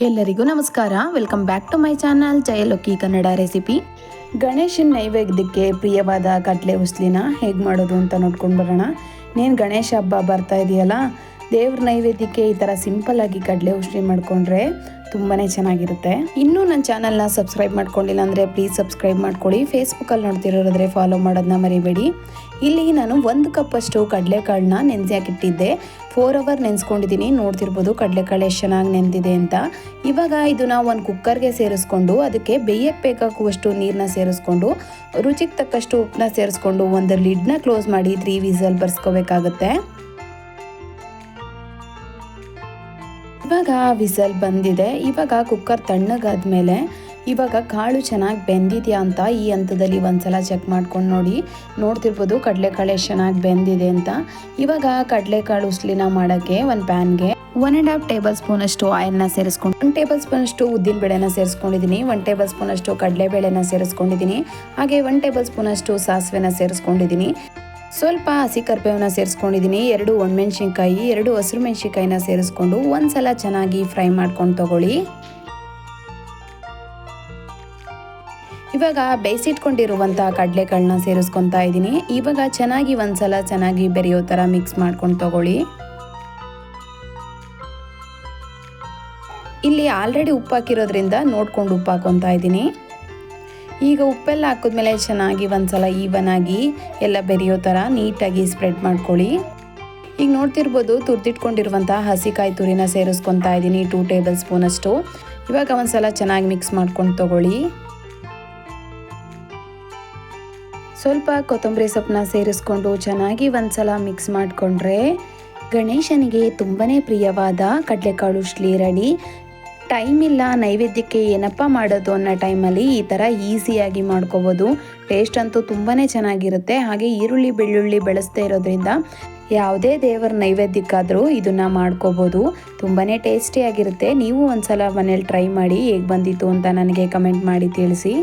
ಎಲ್ಲರಿಗೂ ನಮಸ್ಕಾರ. Welcome back to my channel ಜಯಲೋಕಿ Kannada recipe ಗಣೇಶನ ನೈವೇದ್ಯಕ್ಕೆ ಪ್ರಿಯವಾದ ಕಟ್ಲೆ ಉಸ್ಲಿನ ಹೇಗೆ ಮಾಡೋದು ಅಂತ ನೋಡ್ಕೊಂಡು ಬರೋಣ. ನೀನು ಗಣೇಶ ಹಬ್ಬ ಬರ್ತಾ ಇದೆಯಲ್ಲ ದೇವ್ರ ನೈವೇದ್ಯಕ್ಕೆ ಈ ಥರ ಸಿಂಪಲ್ಲಾಗಿ ಕಡಲೆ ಉಷ್ಣಿ ಮಾಡಿಕೊಂಡ್ರೆ ತುಂಬಾ ಚೆನ್ನಾಗಿರುತ್ತೆ. ಇನ್ನೂ ನನ್ನ ಚಾನಲ್ನ ಸಬ್ಸ್ಕ್ರೈಬ್ ಮಾಡ್ಕೊಂಡಿಲ್ಲ ಅಂದರೆ ಪ್ಲೀಸ್ ಸಬ್ಸ್ಕ್ರೈಬ್ ಮಾಡ್ಕೊಳ್ಳಿ. ಫೇಸ್ಬುಕ್ಕಲ್ಲಿ ನೋಡ್ತಿರೋದ್ರೆ ಫಾಲೋ ಮಾಡೋದನ್ನ ಮರಿಬೇಡಿ. ಇಲ್ಲಿ ನಾನು ಒಂದು ಕಪ್ಪಷ್ಟು ಕಡಲೆಕಾಳನ್ನ ನೆನೆಸಿ ಹಾಕಿಟ್ಟಿದ್ದೆ ಫೋರ್ ಅವರ್ ನೆನೆಸ್ಕೊಂಡಿದ್ದೀನಿ. ನೋಡ್ತಿರ್ಬೋದು ಕಡಲೆಕಾಳು ಎಷ್ಟು ಚೆನ್ನಾಗಿ ನೆಂದಿದೆ ಅಂತ. ಇವಾಗ ಇದನ್ನ ಒಂದು ಕುಕ್ಕರ್ಗೆ ಸೇರಿಸ್ಕೊಂಡು ಅದಕ್ಕೆ ಬೇಯಕ್ಕೆ ಬೇಕಾಗುವಷ್ಟು ನೀರನ್ನ ಸೇರಿಸ್ಕೊಂಡು, ರುಚಿಗೆ ತಕ್ಕಷ್ಟು ಉಪ್ಪನ್ನ ಸೇರಿಸ್ಕೊಂಡು ಒಂದು ಲಿಡ್ನ ಕ್ಲೋಸ್ ಮಾಡಿ ತ್ರೀ ವಿಸಲ್ ಬರ್ಸ್ಕೋಬೇಕಾಗತ್ತೆ. ಇವಾಗ ವಿಸಲ್ ಬಂದಿದೆ, ಇವಾಗ ಕುಕ್ಕರ್ ತಣ್ಣಗಾದ್ಮೇಲೆ ಇವಾಗ ಕಾಳು ಚೆನ್ನಾಗಿ ಬೆಂದಿದೆಯಾ ಅಂತ ಈ ಹಂತದಲ್ಲಿ ಒಂದ್ಸಲ ಚೆಕ್ ಮಾಡ್ಕೊಂಡು ನೋಡಿ. ನೋಡ್ತಿರ್ಬೋದು ಕಡಲೆಕಾಳು ಎಷ್ಟು ಚೆನ್ನಾಗಿ ಬೆಂದಿದೆ ಅಂತ. ಇವಾಗ ಕಡಲೆಕಾಳು ಉಸ್ಲಿನ ಮಾಡೋಕ್ಕೆ ಒಂದು ಪ್ಯಾನ್ಗೆ one and half tablespoon ಅಷ್ಟು ಆಯಿಲ್ನ ಸೇರಿಸ್ಕೊಂಡು ಒನ್ ಟೇಬಲ್ ಸ್ಪೂನ್ ಅಷ್ಟು ಉದ್ದಿನ ಬೇಳೆನ ಸೇರಿಸ್ಕೊಂಡಿದ್ದೀನಿ ಒನ್ ಟೇಬಲ್ ಸ್ಪೂನ್ ಅಷ್ಟು ಕಡಲೆಬೇಳೆನ ಸೇರಿಸ್ಕೊಂಡಿದ್ದೀನಿ, ಹಾಗೆ ಒನ್ ಟೇಬಲ್ ಸ್ಪೂನ್ ಅಷ್ಟು ಸಾಸಿವೆನ ಸೇರಿಸ್ಕೊಂಡಿದ್ದೀನಿ. ಸ್ವಲ್ಪ ಹಸಿ ಕರ್ಬೇವನ್ನ ಸೇರಿಸ್ಕೊಂಡಿದ್ದೀನಿ, ಎರಡು ಒಣಮೆಣ್ಸಿನ್ಕಾಯಿ, ಎರಡು ಹಸಿರು ಮೆಣಸಿನ್ಕಾಯಿನ ಸೇರಿಸ್ಕೊಂಡು ಒಂದ್ಸಲ ಚೆನ್ನಾಗಿ ಫ್ರೈ ಮಾಡ್ಕೊಂಡು ತಗೊಳ್ಳಿ. ಇವಾಗ ಬೇಯಿಸಿಟ್ಕೊಂಡಿರುವಂಥ ಕಡಲೆಕಾಳನ್ನ ಸೇರಿಸ್ಕೊತಾ ಇದ್ದೀನಿ. ಇವಾಗ ಚೆನ್ನಾಗಿ ಒಂದ್ಸಲ ಚೆನ್ನಾಗಿ ಬೆರೆಯೋ ಥರ ಮಿಕ್ಸ್ ಮಾಡ್ಕೊಂಡು ತಗೊಳ್ಳಿ. ಇಲ್ಲಿ ಆಲ್ರೆಡಿ ಉಪ್ಪು ಹಾಕಿರೋದ್ರಿಂದ ನೋಡ್ಕೊಂಡು ಉಪ್ಪು ಹಾಕೊತಾ ಇದ್ದೀನಿ. ಈಗ ಉಪ್ಪೆಲ್ಲ ಹಾಕಿದ್ಮೇಲೆ ಚೆನ್ನಾಗಿ ಒಂದ್ಸಲ ಈವನ್ ಆಗಿ ಎಲ್ಲ ಬೆರೆಯೋ ಥರ ನೀಟಾಗಿ ಸ್ಪ್ರೆಡ್ ಮಾಡ್ಕೊಳ್ಳಿ. ಈಗ ನೋಡ್ತಿರ್ಬೋದು ತುರ್ದಿಟ್ಕೊಂಡಿರುವಂಥ ಹಸಿಕಾಯಿ ತುರಿನ ಸೇರಿಸ್ಕೊತಾ ಇದ್ದೀನಿ ಟೂ ಟೇಬಲ್ ಸ್ಪೂನ್ ಅಷ್ಟು. ಇವಾಗ ಒಂದ್ಸಲ ಚೆನ್ನಾಗಿ ಮಿಕ್ಸ್ ಮಾಡ್ಕೊಂಡು ತಗೊಳ್ಳಿ. ಸ್ವಲ್ಪ ಕೊತ್ತಂಬರಿ ಸೊಪ್ಪನ್ನ ಸೇರಿಸ್ಕೊಂಡು ಚೆನ್ನಾಗಿ ಒಂದ್ಸಲ ಮಿಕ್ಸ್ ಮಾಡಿಕೊಂಡ್ರೆ ಗಣೇಶನಿಗೆ ತುಂಬಾ ಪ್ರಿಯವಾದ ಕಡಲೆಕಾಳು ಶ್ಲೀ ರೆಡಿ. ಟೈಮ್ ಇಲ್ಲ, ನೈವೇದ್ಯಕ್ಕೆ ಏನಪ್ಪ ಮಾಡೋದು ಅನ್ನೋ ಟೈಮಲ್ಲಿ ಈ ಥರ ಈಸಿಯಾಗಿ ಮಾಡ್ಕೋಬೋದು. ಟೇಸ್ಟ್ ಅಂತೂ ತುಂಬಾ ಚೆನ್ನಾಗಿರುತ್ತೆ. ಹಾಗೆ ಈರುಳ್ಳಿ, ಬೆಳ್ಳುಳ್ಳಿ ಬೆಳೆಸ್ತಾ ಇರೋದ್ರಿಂದ ಯಾವುದೇ ದೇವರ ನೈವೇದ್ಯಕ್ಕಾದರೂ ಇದನ್ನು ಮಾಡ್ಕೋಬೋದು. ತುಂಬಾ ಟೇಸ್ಟಿಯಾಗಿರುತ್ತೆ ನೀವು ಒಂದ್ಸಲ ಮನೇಲಿ ಟ್ರೈ ಮಾಡಿ ಹೇಗೆ ಬಂದಿತ್ತು ಅಂತ ನನಗೆ ಕಮೆಂಟ್ ಮಾಡಿ ತಿಳಿಸಿ.